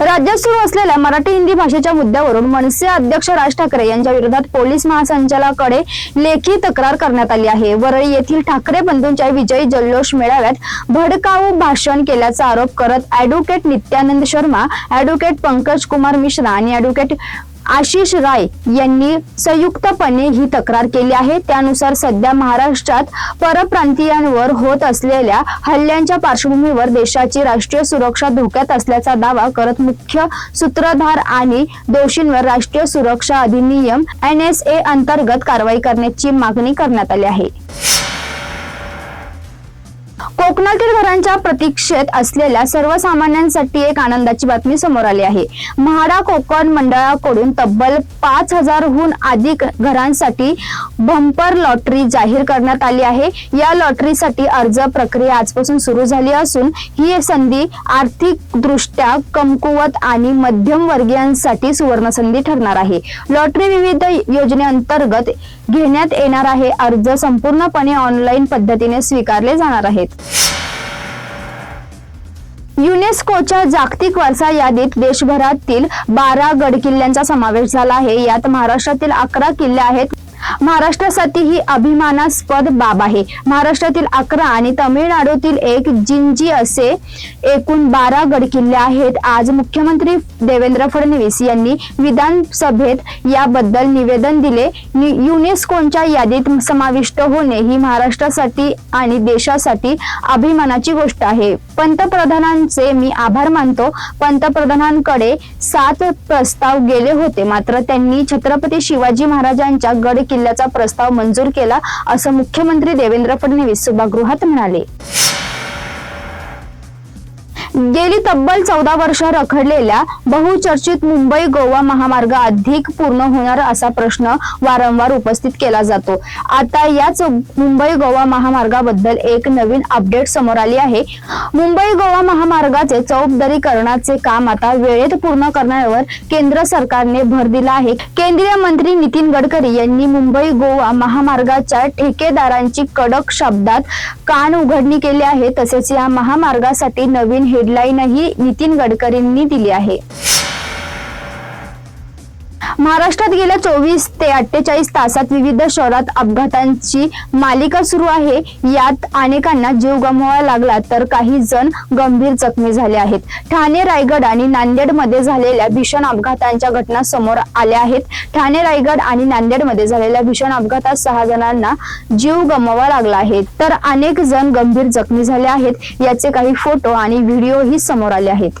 राज्यात सुरू असलेल्या मराठी हिंदी भाषेच्या मुद्द्यावरून मनसे अध्यक्ष राज ठाकरे यांच्या विरोधात पोलीस महासंचालकाकडे लेखी तक्रार करण्यात आली आहे. वरळी येथील ठाकरे बंधूंच्या विजयी जल्लोष मेळाव्यात भडकाऊ भाषण केल्याचा आरोप करत ऍडव्होकेट नित्यानंद शर्मा ऍडव्होकेट पंकज कुमार मिश्रा आणि ऍडव्होकेट आशिष राय यांनी संयुक्तपणे ही तक्रार केली आहे. त्यानुसार सध्या महाराष्ट्रात परप्रांतीयांवर होत असलेल्या हल्ल्यांच्या पार्श्वभूमीवर देशाची राष्ट्रीय सुरक्षा धोक्यात असल्याचा दावा करत मुख्य सूत्रधार आणि दोषींवर राष्ट्रीय सुरक्षा अधिनियम एन एस ए अंतर्गत कारवाई करण्याची मागणी करण्यात आली आहे. कोकणातील घरांच्या प्रतीक्षेत असलेल्या सर्वसामान्यांसाठी एक आनंदाची बातमी समोर आली आहे. म्हाडा कोकण मंडळाकडून तब्बल पाच हजारहून अधिक घरांसाठी बंपर लॉटरी जाहीर करण्यात आली आहे. या लॉटरीसाठी अर्ज प्रक्रिया आजपासून सुरू झाली असून ही संधी आर्थिक दृष्ट्या कमकुवत आणि मध्यम वर्गीयांसाठी सुवर्ण संधी ठरणार आहे. लॉटरी विविध योजनेअंतर्गत घेण्यात येणार आहे. अर्ज संपूर्णपणे ऑनलाईन पद्धतीने स्वीकारले जाणार आहेत. युनेस्कोच्या जागतिक वारसा यादीत देशभरातील बारा गड किल्ल्यांचा समावेश झाला आहे. यात महाराष्ट्रातील अकरा किल्ले आहेत. महाराष्ट्रासाठी ही अभिमानास्पद बाब आहे. महाराष्ट्रातील अकरा आणि तमिळनाडूतील एक जिंजी असे एकूण बारा गडकिल्ले आहेत. आज मुख्यमंत्री देवेंद्र फडणवीस यांनी विधानसभेत याबद्दल निवेदन दिले. युनेस्कोच्या यादीत समाविष्ट होणे ही महाराष्ट्रासाठी आणि देशासाठी अभिमानाची गोष्ट आहे. पंतप्रधानांचे मी आभार मानतो. पंतप्रधानांकडे सात प्रस्ताव गेले होते. मात्र त्यांनी छत्रपती शिवाजी महाराजांच्या गड किल्ल्याचा प्रस्ताव मंजूर केला असं मुख्यमंत्री देवेंद्र फडणवीस सभागृहात म्हणाले. गेली तब्बल चौदा वर्ष रखडलेल्या बहुचर्चित मुंबई गोवा महामार्ग अधिक पूर्ण होणार असा प्रश्न वारंवार उपस्थित केला जातो. आता याच मुंबई गोवा महामार्गाबद्दल एक नवीन अपडेट समोर आली आहे. मुंबई गोवा महामार्गाचे चौपदरीकरणाचे काम आता वेळेत पूर्ण करण्यावर केंद्र सरकारने भर दिला आहे. केंद्रीय मंत्री नितीन गडकरी यांनी मुंबई गोवा महामार्गाच्या ठेकेदारांची कडक शब्दात कान उघडणी केली आहे. तसेच या महामार्गासाठी नवीन हे डेडलाईनही नितीन गडकरींनी दिली आहे. महाराष्ट्रात गेल्या चोवीस ते अठ्ठेचाळीस तासात विविध शहरात अपघातांची मालिका सुरू आहे. यात अनेकांना जीव गमवावा लागला तर काही जण गंभीर जखमी झाले आहेत. ठाणे रायगड आणि नांदेडमध्ये झालेल्या भीषण अपघातांच्या घटना समोर आल्या आहेत. ठाणे रायगड आणि नांदेडमध्ये झालेल्या भीषण अपघातात सहा जणांना जीव गमवावा लागला आहे तर अनेक जण गंभीर जखमी झाले आहेत. याचे काही फोटो आणि व्हिडिओही समोर आले आहेत.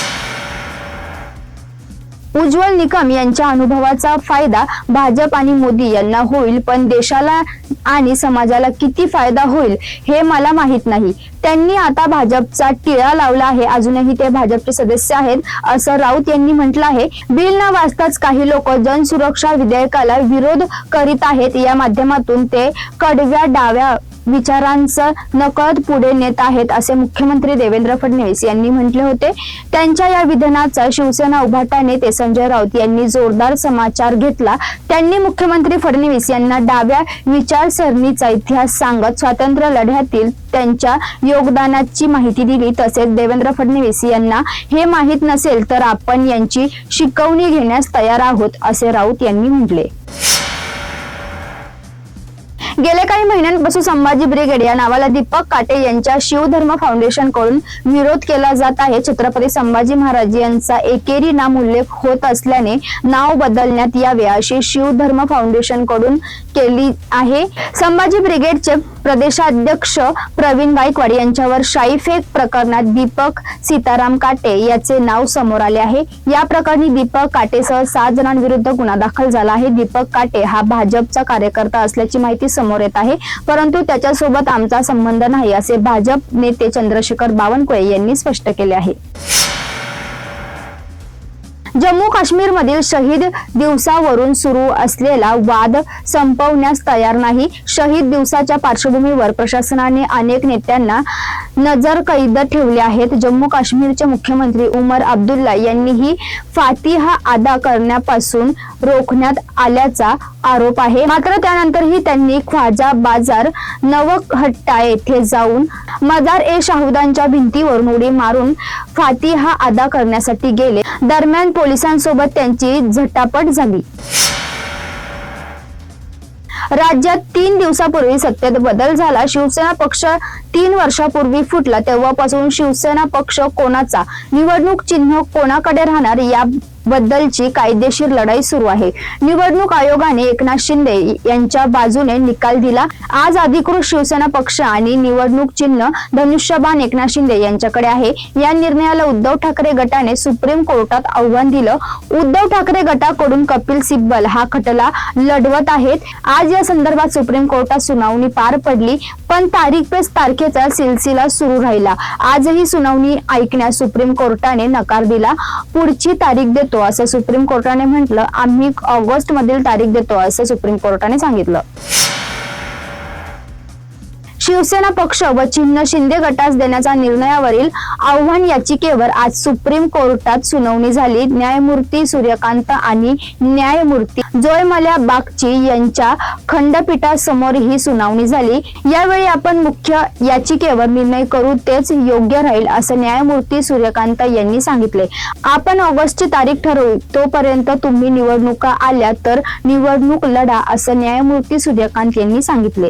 उज्ज्वल निकम यांच्या अनुभवाचा फायदा भाजप आणि मोदी यांना होईल पण देशाला आणि समाजाला किती फायदा होईल हे मला माहीत नाही. त्यांनी आता भाजपचा टिळा लावला आहे. अजूनही ते भाजपचे सदस्य आहेत असं राऊत यांनी म्हटलं आहे. बिल न वाचताच काही लोक जनसुरक्षा विधेयकाला विरोध करीत आहेत. या माध्यमातून ते कडव्या डाव्या विचारांचं नकळत पुढे नेत आहेत असे मुख्यमंत्री देवेंद्र फडणवीस यांनी म्हटले होते. त्यांच्या या विधानाचा शिवसेना उभाटा नेते संजय राऊत यांनी जोरदार समाचार घेतला. त्यांनी मुख्यमंत्री फडणवीस यांना डाव्या विचारसरणीचा इतिहास सांगत स्वातंत्र्य लढ्यातील त्यांच्या योगदानाची माहिती दिली. तसेच देवेंद्र फडणवीस यांना हे माहीत नसेल तर आपण यांची शिकवणी घेण्यास तयार आहोत असे राऊत यांनी म्हटले. गेल्या काही महिन्यांपासून संभाजी ब्रिगेड या नावाला दीपक काटे यांच्या शिवधर्म फाउंडेशनकडून विरोध केला जात आहे. छत्रपती संभाजी महाराज यांचा एकेरी नाम उल्लेख होत असल्याने नाव बदलण्यात यावे अशी शिवधर्म फाउंडेशनकडून केली आहे. संभाजी ब्रिगेडचे प्रदेशाध्यक्ष प्रवीण गायकवाड यांच्यावर शाईफेक प्रकरणात दीपक सीताराम काटे याचे नाव समोर आले आहे. या प्रकरणी दीपक काटेसह सात जणांविरुद्ध गुन्हा दाखल झाला आहे. दीपक काटे हा भाजपचा कार्यकर्ता असल्याची माहिती समोर येत आहे. परंतु त्याच्यासोबत आमचा संबंध नाही असे भाजप नेते चंद्रशेखर बावनकुळे यांनी स्पष्ट केले आहे. जम्मू काश्मीर मधील शहीद दिवसावरून सुरू असलेला वाद संपवण्यास तयार नाही. शहीद दिवसाच्या पार्श्वभूमीवर प्रशासनाने अनेक नेत्यांना नजर कैद ठेवले आहेत. जम्मू काश्मीरचे मुख्यमंत्री उमर अब्दुल्ला यांनीही फातिहा अदा करण्यापासून रोखण्यात आल्याचा आरोप आहे. मात्र त्यानंतरही त्यांनी ख्वाजा बाजार नवहट्टा येथे जाऊन मजार ए शाहुदांच्या भिंतीवरून उडी मारून फातिहा अदा करण्यासाठी गेले. दरम्यान पोलिसांसोबत त्यांची झटापट झाली. राज्यात तीन दिवसापूर्वी सत्तेत बदल झाला. शिवसेना पक्ष तीन वर्षापूर्वी फुटला. तेव्हापासून शिवसेना पक्ष कोणाचा? निवडणूक चिन्ह कोणाकडे राहणार? या बद्दलची कायदेशीर लढाई सुरू आहे. निवडणूक आयोगाने एकनाथ शिंदे यांच्या बाजूने निकाल दिला. आज अधिकृत शिवसेना पक्ष आणि निवडणूक चिन्ह धनुष्यबाण एकनाथ शिंदे यांच्याकडे आहे. या निर्णयाला उद्धव ठाकरे गटाने सुप्रीम कोर्टात आव्हान दिलं. उद्धव ठाकरे गटाकडून कपिल सिब्बल हा खटला लढवत आहेत. आज या संदर्भात सुप्रीम कोर्टात सुनावणी पार पडली पण तारीख पेच तारखेचा सिलसिला सुरू राहिला. आजही सुनावणी ऐकण्यास सुप्रीम कोर्टाने नकार दिला. पुढची तारीख असं सुप्रीम कोर्टाने म्हटलं. आम्ही ऑगस्ट मधील तारीख देतो असं सुप्रीम कोर्टाने सांगितलं. शिवसेना पक्ष व चिन्ह शिंदे गटास देण्याचा निर्णयावरील आव्हान याचिकेवर आज सुप्रीम कोर्टात सुनावणी झाली. न्यायमूर्ती सूर्यकांत आणि न्यायमूर्ती जोयमल्या बागची यांच्या खंडपीठासमोर ही सुनावणी झाली. यावेळी आपण मुख्य याचिकेवर निर्णय करू तेच योग्य राहील असं न्यायमूर्ती सूर्यकांत यांनी सांगितले. आपण ऑगस्टची तारीख ठरवू तोपर्यंत तुम्ही निवडणुका आल्या तर निवडणूक लढा असं न्यायमूर्ती सूर्यकांत यांनी सांगितले.